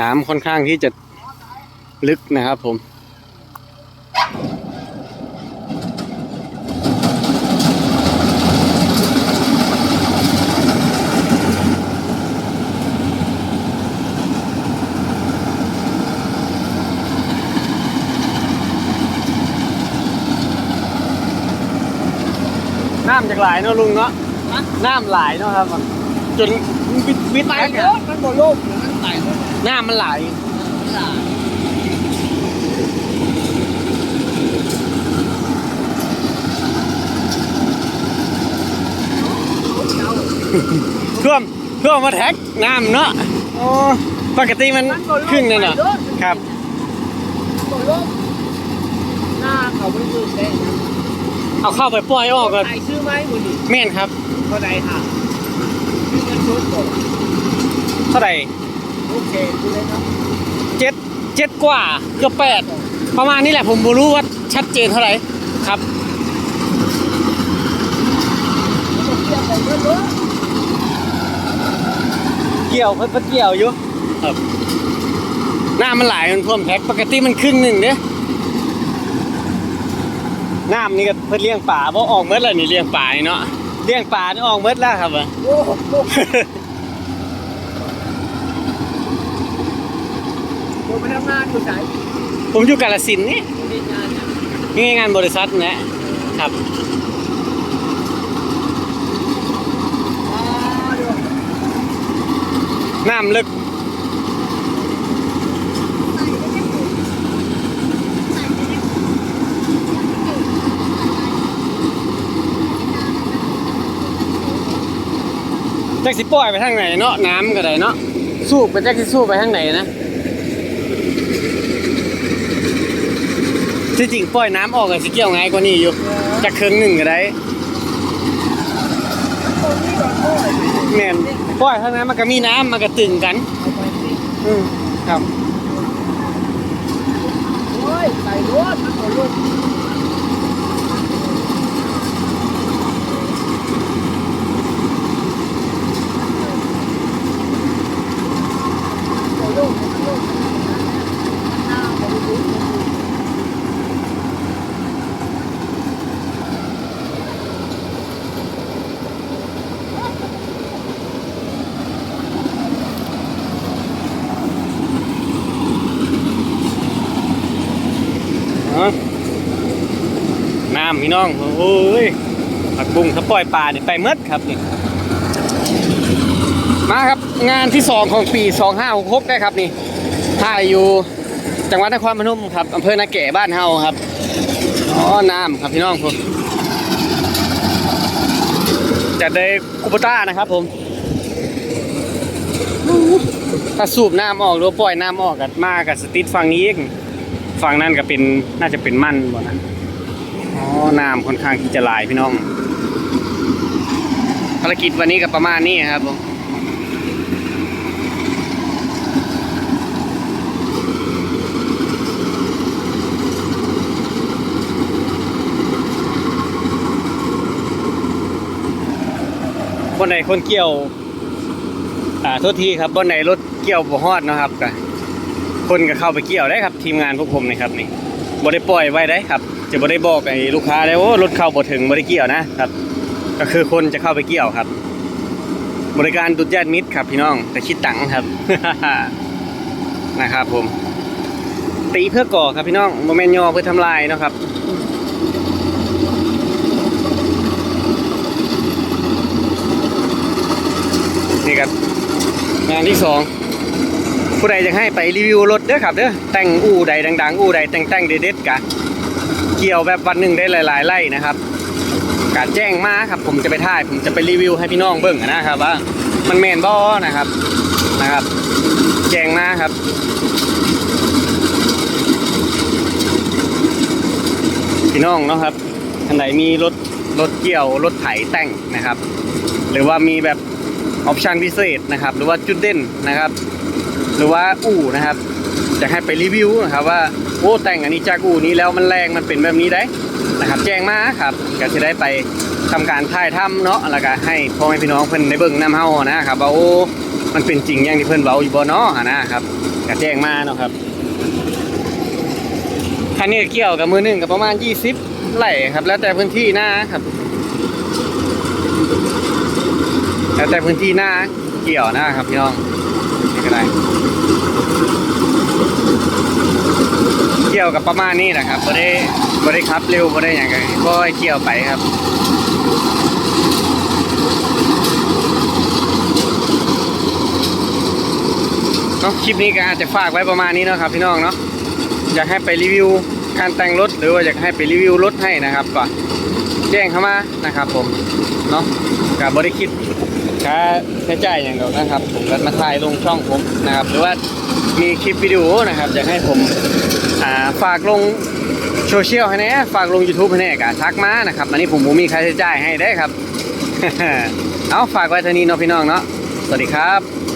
น้ำค่อนข้างที่จะลึกนะครับผม น้ำจากหลายเนาะลุงเนาะ น้ำหลายเนาะครับ จนวิดวิดไปแท็กเยอะอะมันบ่โลกมันไต่เลยน้ำมันไหลายท่วมท่วมมาแท็กน้ำเนาะโอ้ปกติมันครึ่งนั่นน่ะครับบ่โลกหน้าเขาไม่ซื้อแท้นะเอาเข้าไปปล่อยออกก่อนไต่ซื้อไหมมือดิแม่นครับเท่าใดค่ะซื้อกันชุดก่อนเท่าไหร่โอ เคดูเลยครับเจ็ดเจ็ดกว่าเกือบแปดประมาณนี้แหละผมบ่รู้ว่าชัดเจนเท่าไหร่ครับต้องเทียบไปเยอะเลยเกี่ยวเพิ่นเพิ่นเกี่ยวอยู่ครับน้ำมันไหลายมันท่วมแท็กปกติมันครึ่งหนึ่งเด้น้ำนี่ก็เพิ่นเลี้ยงป่าบ่ออกเมดแล้วนี่เลี้ยงป่านี่เนาะเลี้ยงป่านี่ออกเมดแล้วครับอะ โอ้โห ผมไปทำงานอยู่ไหนผมอยู่กาฬสินธุ์นี่ผมเรียนงานเนี่ยนี่งานบริษัทนะครับอ๋อเดี๋ยวน้ำลึกจักสิปล่อยไปทางไหนเนาะน้ำก็ได้เนาะสู้ไปจักสิสู้ไปทางไหนนะ ที่จริงปล่อยน้ำออกกับสิเกี่ยวง่ายกว่านี้อยู่จากครึ่งหนึ่งก็ได้แม่นปล่อยเท่านั้นมันก็มีน้ำมันก็ตึงกัน อืมครับโอ้ยใส่รถมันบ่โลกบ่โลกบ่โลกหน้าบ่รู้ อ๋อ น้ำพี่น้อง โอ้ยผักบุ้งถ้าปล่อยปลาเนี่ยไปเมดครับนี่มาครับงานที่สองของปี2566ได้ครับนี่ถ่ายอยู่จังหวัดนครพนมครับอำเภอนาแก่บ้านเฮาครับอ๋อน้ำครับพี่น้องผมจัดได้คูปต้านะครับผมถ้าสูบน้ำออกหรือปล่อยน้ำออกกันมากกับสติดฝั่งนี้อีกฝั่งนั้นก็เป็นน่าจะเป็นมันบ่นะ อ๋อน้ำค่อนข้างที่จะหลายพี่น้อง ภารกิจวันนี้ก็ประมาณนี้ครับผมบนไหนคนเกี่ยว อ่าโทษทีครับบนไหนรถเกี่ยวบ่ฮอดนะครับก็คนก็เข้าไปเกี่ยวได้ครับ ทีมงานพวกผมนี่ครับนี่ บ่ได้ปล่อยไว้ได้ครับ จะบ่ได้บอกไอ้ลูกค้าได้ว่ารถเข้าบ่ถึงบ่ได้เกี่ยวนะครับ ก็คือคนจะเข้าไปเกี่ยวครับ บริการดุดญาติมิตรครับ พี่น้องแต่คิดตังค์ครับนะครับ ผม ตีเพื่อก่อครับพี่น้องโมเมนย่อเพื่อทำลายนะครับนี่ครับงานที่สอง ผู้ใดจะให้ไปรีวิวรถเด้อครับเด้อแต่งอู่ใดดัง ๆ อู่ใดแต่งแต่งๆเด็ดๆกะเกี่ยวแบบวันหนึ่งได้หลายๆไร่นะครับการแจ้งมาครับ ผมจะไปถ่าย ผมจะไปรีวิวให้พี่น้องเบิ่งนะครับ ว่ามันแมนบ่นะครับนะครับ แจ้งมาครับพี่น้องเนาะครับท่านไหนมีรถรถเกี่ยวรถไถแต่งนะครับ หรือว่ามีแบบออปชันพิเศษนะครับ หรือว่าจุดเด่นนะครับ หรือว่าอู่นะครับจะให้ไปรีวิวนะครับว่าโอ้แต่งอันนี้จากอู่นี้แล้วมันแรงมันเป็นแบบนี้ได้นะครับแจ้งมาครับก็จะได้ไปทำการถ่ายทำเนาะแล้วก็ให้พ่อแม่พี่น้องเพิ่นในเบิ่งน้ำเฮานะครับว่าโอ้มันเป็นจริงอย่างที่เพิ่นเว้าอยู่บ่เนาะนะครับกระแจ้งมาเนาะครับคันนี้เกี่ยวกับมือหนึ่งกับประมาณ 20ไร่ครับ แล้วแต่พื้นที่หน้าครับ แล้วแต่พื้นที่หน้าเกี่ยวนะครับพี่น้อง ก็ได้ เกี่ยวกับประมาณนี้นะครับบ่ได้บ่ได้ขับเร็วบ่ได้อย่างไรก็เกี่ยวไปครับเนาะคลิปนี้ก็อาจจะฝากไว้ประมาณนี้เนาะครับพี่น้องเนาะอยากให้ไปรีวิวการแต่งรถหรือว่าอยากให้ไปรีวิวรถให้นะครับก็แจ้งเข้ามานะครับผมเนาะกับบริคิด ค่าใช้จ่ายอย่างเดียวนะครับ ผมก็มาถ่ายลงช่องผมนะครับ หรือว่ามีคลิปวิดีโอนะครับอยากให้ผมาฝากลงโซเชียลให้แน่ฝากลง YouTube ให้แน่กะทักมานะครับ อันนี้ผมผมมีค่าใช้จ่ายให้ได้ครับ เอาฝากไว้เท่านี้เนาะพี่น้องเนาะสวัสดีครับ